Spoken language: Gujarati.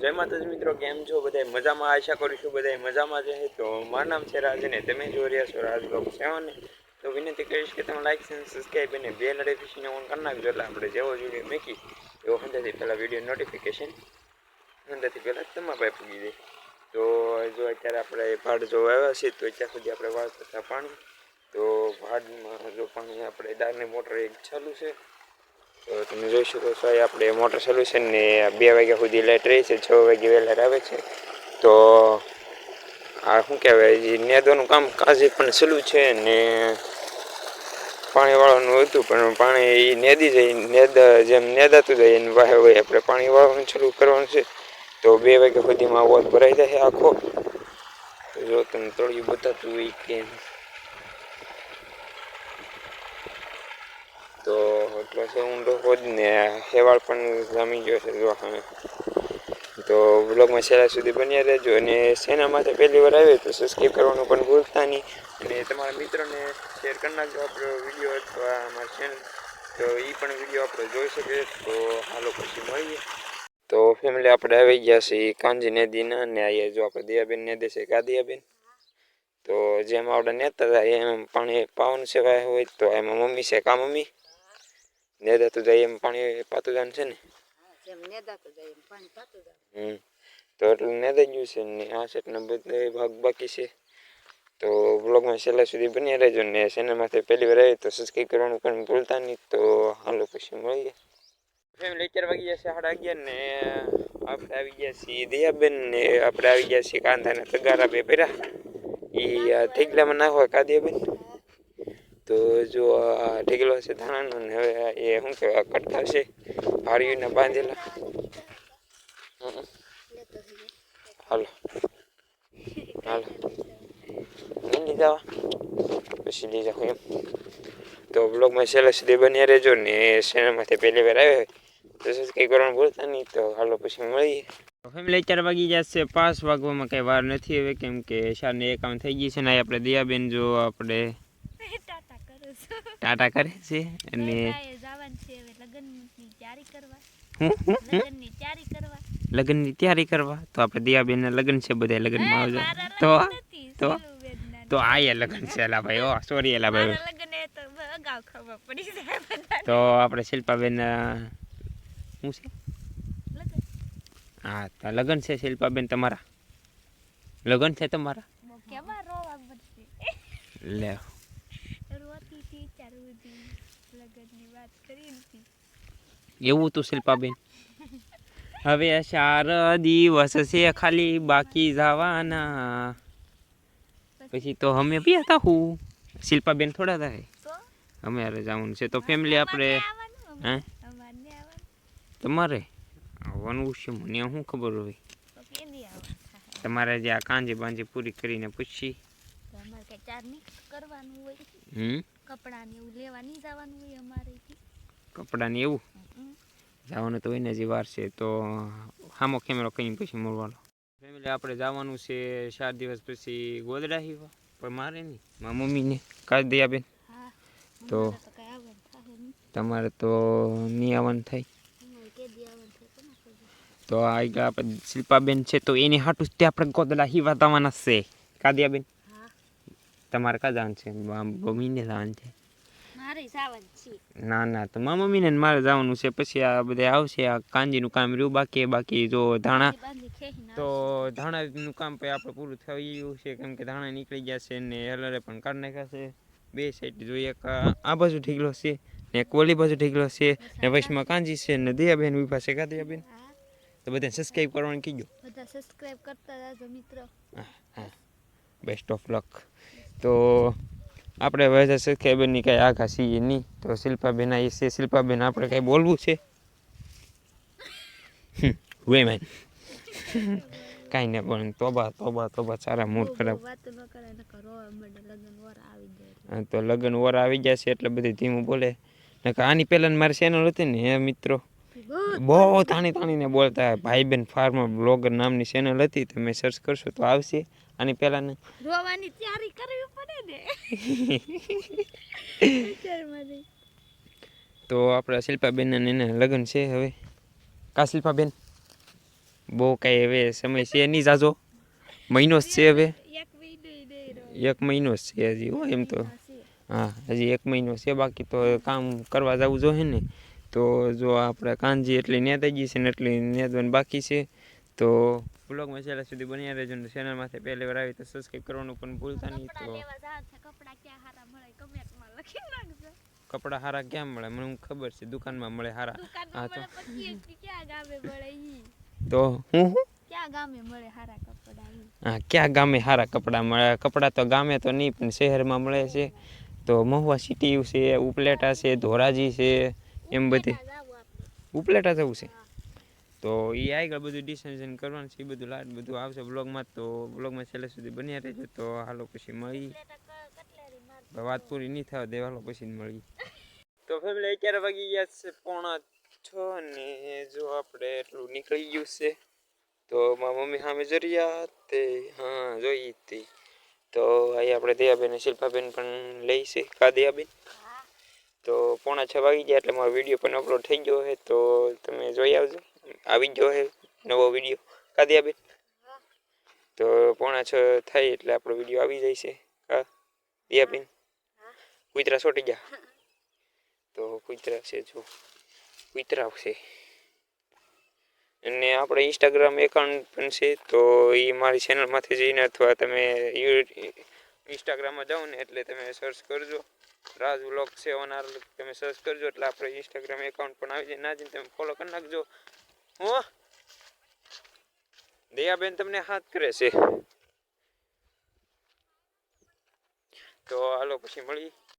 જય માતાજી મિત્રો, કેમ છો? બધા મજામાં? આશા કરીશું બધા મજામાં છે તો મારું નામ છે રાજ ને તમે જોઈ રહ્યા છો રાજ બ્લોગ સેવન તો વિનંતી કરીશ કે તમે લાઈક અને સબસ્ક્રાઈબ અને બે નોટિફિકેશન ઓન કરી નાખજો. એટલે આપણે જેવો વીડિયો મૂકી એવો હંધાથી પહેલાં વીડિયો નોટિફિકેશન હંધાથી પહેલાં તમારા પાસે પૂગી જાય. તો જો અત્યારે આપણે ભાડ જો આવ્યા છે, તો અત્યાર સુધી આપણે વાળ થતા પાણી. તો ભાડમાં જો પાણી આપણે ડાળની મોટર એક ચાલુ છે. તો તમે જોઈ શકો છો, અહીં આપણે મોટર સોલ્યુશન ને બે વાગ્યા સુધી લાઇટ રહી છે, છ વાગે વહેલા આવે છે. તો આ શું કહેવાય, જે નેદવાનું કામ કાજે પણ સલું છે ને પાણીવાળાનું હતું, પણ પાણી એ નેદી જાય નેદ જેમ નેદાતું જાય એને વાહે હોય, આપણે પાણીવાળાનું ચાલુ કરવાનું છે. તો બે વાગ્યા સુધીમાં વોટ ભરાઈ જાય આખો. જો તમે તળિયું બતાતું હોય કે તો એટલો છે ઊંડો હોજ ને હેવાળ પણ જામી ગયો છે જો હા તો બ્લોગમાં છેલ્લા સુધી બન્યા રહેજો અને સેના માટે પહેલી વાર આવે તો સબસ્ક્રાઈબ કરવાનું પણ ભૂલતા નહીં અને તમારા મિત્રોને શેર કરી નાખજો આપણો વીડિયો અથવા અમારી ચેનલ તો એ પણ વીડિયો આપણે જોઈ શકે તો હાલો પછી મળીએ તો ફેમિલી આપણે આવી ગયા છીએ કાંજી નદીના અને અહીંયા જો આપણે દિયાબેન ને દેશે કા દિયાબેન તો જેમ આપણે નેતા થાય એમ પાણી પાવાનું છે વાય હોય તો એમાં મમ્મી છે કા મમ્મી નેદા તો જાય એમ પાણી પાતું જાન છે ને. જેમ નેદાતું જાય એમ પાણી પાતું જાય હમ તો એટલું નેદાઈ ગયું છે ને આ સેટનો બધો ભાગ બાકી છે. તો બ્લોગમાં છેલ્લા સુધી બન્યા રહેજો ને ચેનલમાંથી પહેલી વાર આવી તો સબસ્ક્રાઈબ કરવાનું પણ ભૂલતા નહીં તો હાલો પછી મળીએ. ફેમિલી અત્યારે વાગી ગયા છે સાડા અગિયાર ને આપણે આવી ગયા છીએ દયાબેન ને આપણે આવી ગયા છીએ કાંધાના તગારા બે ભર્યા એ થેગલામાં નાખવા કા દયાબેન તો જો આ ઢીગલો છે ધાણાનો ને હવે એ શું કહેવાય કટકા છે ભાડીને બાંધેલા. હાલો. હાલો. નહીં જવા પછી લઈ જાઉં એમ. તો બ્લોગમાં છેલ્લા સુધી બન્યા રહેજો ને ચેનલમાંથી પહેલી વાર આવે તો સબસ્ક્રાઈબ કરવાનું ભૂલતા નહીં. તો હાલો, પછી મળીએ. ફેમિલી ચાર વાગી જશે પાંચ, વાગવામાં કંઈ વાર નથી હવે કેમ કે શાને એ કામ થઈ ગઈ છે ને આપણે દિયાબેન જો આપણે ટાટા કરે છે અને લગ્ન લગ્નની તૈયારી કરવા. હું હું હું લગ્નની તૈયારી કરવા. લગ્નની તૈયારી કરવા? તો આપણે દિયાબેનના લગ્ન છે બધા લગ્નમાં આવજો. તો તો. તો આ એ લગ્ન છે એલા ભાઈ ઓ સોરી એલા ભાઈ. તો આપણે શિલ્પાબેન શું છે? હા તો લગ્ન છે શિલ્પાબેન તમારા? લગ્ન છે તમારા? લે હતી લગ્નની વાત કરી હતી એવું તો શિલ્પાબેન? હવે ચાર દિવસ છે ખાલી બાકી જવાના. પછી તો અમે બી હતા હું. શિલ્પાબેન થોડા થાય. તો અમે હારે જવાનું છે. તો ફેમિલી આપણે હે? તમારે? આવવાનું છે મને શું ખબર હોય? તમારે જે આ કાંજી બાંજી પૂરી કરીને પૂછી હમ? કપડાને એવું લેવા નહીં જવાનું હોય અમારેથી. કપડાને એવું? જવાનું તો એને જે વાર છે તો સામો કેમેરો કઈ પછી મળવાનો. ફેમિલી આપણે જવાનું છે ચાર દિવસ પછી ગોદડા હીવા પણ મારે નહીં મારા મમ્મીને. કાઢી દયા બેન તો તમારે તો નહીં આવવાનું થાય. તો આ આપણે શિલ્પાબેન છે તો એની હાટું જ તે આપણે ગોદડા હીવા જવાના છે. કાદિયાબેન તમારે કા જવાનું છે? મમ્મીને જવાનું છે. ના ના તો મારા મમ્મીને ને મારે જવાનું છે. પછી આ બધા આવશે આ કાંજીનું કામ રહ્યું બાકી બાકી જો ધાણા બાંધી બાંધી તો ધાણાનું કામ પછી આપણે પૂરું થઈ ગયું છે કેમ કે ધાણા નીકળી ગયા છે ને હેલરે પણ કાઢ નાખ્યા છે. બે સાઈડ જોઈએ આ બાજુ ઢીકલો છે ને એક ઓલી બાજુ ઢીકલો છે ને વચમાં કાંજી છે ને દયાબેન ઊભા છે કા દયાબેન? તો બધાને સબસ્ક્રાઇબ કરવાનું કીધું બધા સબસ્ક્રાઇબ કરતા જાજો મિત્રો. બેસ્ટ ઓફ લક તો આપણે બધા સબસ્ક્રાઈબરની કાંઈ આઘા છીએ નહીં. તો શિલ્પાબેન આવી છે શિલ્પાબેન આપણે કાંઈ બોલવું છે? વે મેન કાંઈ નહીં પણ તોબા તોબા તોબા સારા મૂડ ખરાબ. તો લગ્ન વર આવી ગયા છે એટલે બધી ધીમું બોલે. આની પહેલાં મારી ચેનલ હતી ને હે મિત્રો? બહુ તાણી તાણીને બોલતા ભાઈ બેન ફાર્મર બ્લોગર નામની ચેનલ હતી તમે સર્ચ કરશો તો આવશે. આની ને રોવાની તૈયારી કરવી પડે ને. તો આપણા શિલ્પાબેન એને લગ્ન છે હવે. કા શિલ્પાબેન? બહુ કાંઈ હવે સમય છે નહીં જાજો. મહિનો જ છે હવે. એક મહિનો જ છે હજી હો એમ તો. હા હજી એક મહિનો છે. બાકી તો કામ કરવા જવું જોઈએ ને. તો જો આપણે કાંજી એટલી નેતાજી છે ને એટલી નેદવાનું બાકી છે તો બ્લોગમાં છેલ્લા સુધી બન્યા રહેજો ને ચેનલમાંથી પહેલી વાર આવી તો સબસ્ક્રાઈબ કરવાનું પણ ભૂલતા નહીં તો કપડા હારા ક્યાં મળે? મને હું ખબર છે દુકાનમાં મળે હારા. હા તો તો હું હું? ક્યાં ગામે મળે હારા કપડા હા ક્યાં ગામે સારા કપડાં મળે? કપડાં તો ગામે તો નહીં પણ શહેરમાં મળે છે. તો મહુવા સિટી છે ઉપલેટા છે ધોરાજી છે એમ બધી. ઉપલેટા જવું છે? તો એ આગળ બધું ડિસિઝન કરવાનું છે એ બધું લાટ બધું આવશે બ્લોગમાં તો બ્લોગમાં છેલ્લે સુધી બન્યા રહેજો તો હાલો પછી મળી. વાત પૂરી નહીં થવા દે હાલો પછી મળી. તો ફેમિલી અત્યારે વાગી ગયા છે પોણા છ ને જો આપણે એટલું નીકળી ગયું છે તો મારા મમ્મી સામે જરિયા તે હા જોઈ હતી. તો અહીં આપણે દયાબેન શિલ્પાબેન પણ લઈ છે કા દયાબેન? તો પોણા છ વાગી ગયા એટલે મારો વીડિયો પણ અપલોડ થઈ ગયો છે. તો તમે જોઈ આવજો. આવી ગયો છે નવો વીડિયો કાદિયાબેન? હા. તો પોણા છ થાય એટલે આપણો વીડિયો આવી જાય છે. કા દિયાબેન? કુતરા છોટી ગયા? તો કુતરા છે જો. કુતરા છે. અને આપણે ઇન્સ્ટાગ્રામ એકાઉન્ટ પણ છે, તો એ મારી ચેનલમાંથી જઈને અથવા તમે ઇન્સ્ટાગ્રામમાં જાઓ ને એટલે તમે સર્ચ કરજો. રાજ વ્લોગ છે ઓનાર તમે સર્ચ કરજો, એટલે આપણે ઇન્સ્ટાગ્રામ એકાઉન્ટ પણ આવી જાય. ના જઈને તમે ફોલો કરી નાખજો. હું? દયાબેન તમને હાથ કરે છે. તો હાલો, પછી મળી